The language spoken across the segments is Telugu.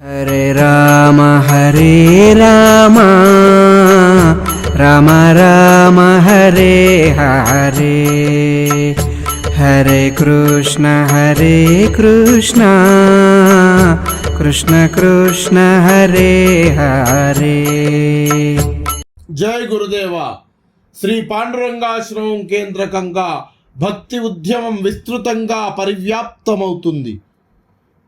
హరే రామ హరే రామ రామ రామ హరే హరే హరే కృష్ణ హరే కృష్ణ కృష్ణ కృష్ణ హరే హరే. జై గురుదేవ. శ్రీ పాండురంగాశ్రమం కేంద్రకంగా భక్తి ఉద్యమం విస్తృతంగా పరివ్యాప్తమవుతుంది.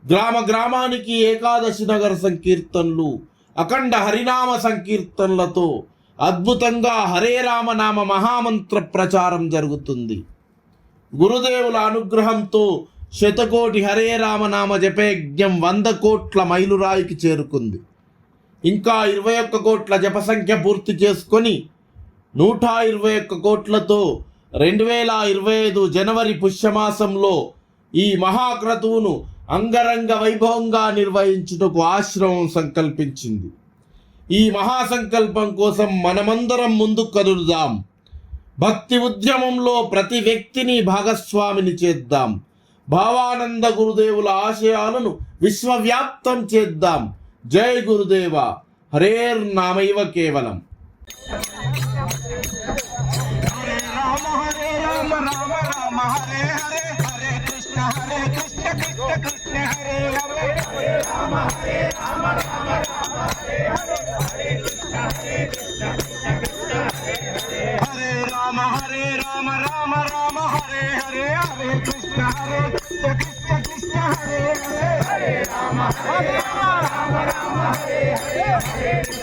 గ్రామ గ్రామానికి ఏకాదశి నగర సంకీర్తనలు అఖండ హరినామ సంకీర్తనలతో అద్భుతంగా హరే రామనామ మహామంత్ర ప్రచారం జరుగుతుంది. గురుదేవుల అనుగ్రహంతో శతకోటి హరే రామనామ జపయజ్ఞం వంద కోట్ల మైలురాయికి చేరుకుంది. ఇంకా ఇరవై ఒక్క కోట్ల జపసంఖ్య పూర్తి చేసుకొని నూట ఇరవై ఒక్క కోట్లతో రెండు వేల ఇరవై ఐదు జనవరి పుష్యమాసంలో ఈ మహాక్రతువును అంగరంగ వైభవంగా నిర్వహించుటకు ఆశ్రమం సంకల్పించింది. ఈ మహాసంకల్పం కోసం మనమందరం ముందుకు కదులుదాం. భక్తి ఉద్యమంలో ప్రతి వ్యక్తిని భాగస్వామిని చేద్దాం. భావానంద గురుదేవుల ఆశయాలను విశ్వవ్యాప్తం చేద్దాం. జై గురుదేవ. హరేర్ నామైవ కేవలం.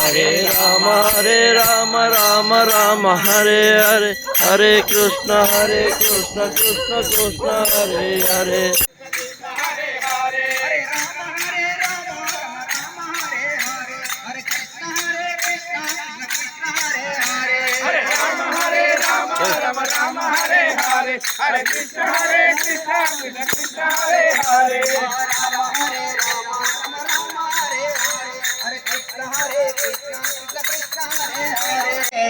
हरे రామ రామ రామ హరే హరే హరే కృష్ణ హరే కృష్ణ కృష్ణ కృష్ణ హరే హరే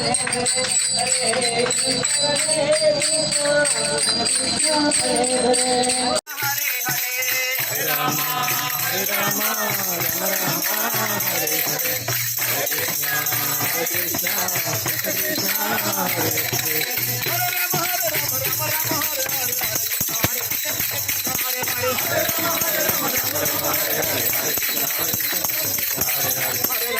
Hare Hare